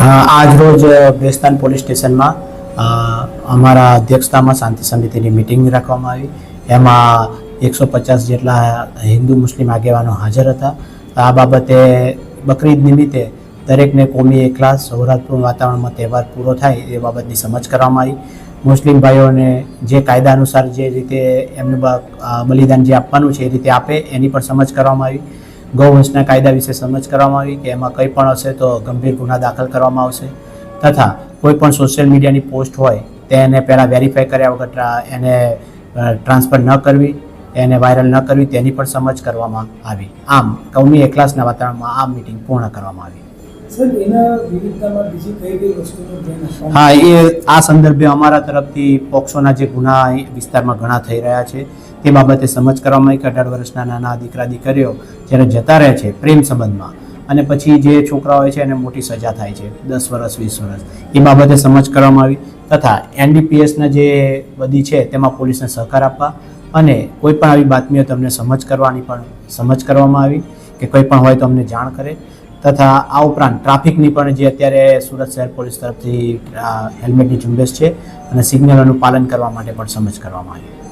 આજ રોજ બેસ્તાન પોલીસ સ્ટેશનમાં અમારા અધ્યક્ષતામાં શાંતિ સમિતિની મિટિંગ રાખવામાં આવી. એમાં એકસો પચાસ જેટલા હિન્દુ મુસ્લિમ આગેવાનો હાજર હતા. આ બાબતે બકરીદ નિમિત્તે દરેકને કોમી એકલા સૌરાષ્ટ્રપૂર્ણ વાતાવરણમાં તહેવાર પૂરો થાય એ બાબતની સમજ કરવામાં આવી. મુસ્લિમ ભાઈઓને જે કાયદા અનુસાર જે રીતે એમને બલિદાન જે આપવાનું છે એ રીતે આપે એની પણ સમજ કરવામાં આવી. ગૌવંશના કાયદા વિશે સમજ કરવામાં આવી કે એમાં કંઈ પણ હશે તો ગંભીર ગુના દાખલ કરવામાં આવશે. તથા કોઈ પણ સોશિયલ મીડિયાની પોસ્ટ હોય તેને પહેલાં વેરીફાઈ કર્યા વગર એને ટ્રાન્સફર ન કરવી, એને વાયરલ ન કરવી, તેની પણ સમજ કરવામાં આવી. આમ, કૌમી એકલાસના વાતાવરણમાં આ મિટિંગ પૂર્ણ કરવામાં આવી. હા એ આ સંદર્ભે અમારા તરફથી પોક્સોના જે ગુના વિસ્તારમાં ઘણા થઈ રહ્યા છે. તે બાબતે સમજ કરવામાં આવી કે અઢાર વર્ષના નાના દીકરા દીકરીઓ જ્યારે જતા રહે છે પ્રેમ સંબંધમાં અને પછી જે છોકરા હોય છે એને મોટી સજા થાય છે દસ વર્ષ વીસ વર્ષ એ બાબતે સમજ કરવામાં આવી તથા એનડીપીએસના જે બધી છે તેમાં પોલીસને સહકાર આપવા અને કોઈ પણ આવી બાતમીઓ તમને સમજ કરવાની પણ સમજ કરવામાં આવી કે કોઈ પણ હોય તો અમને જાણ કરે. તથા આ ઉપરાંત ટ્રાફિકની પણ જે અત્યારે સુરત શહેર પોલીસ તરફથી હેલ્મેટની ઝુંબેશ છે અને સિગ્નલોનું પાલન કરવા માટે પણ સમજ કરવામાં આવી.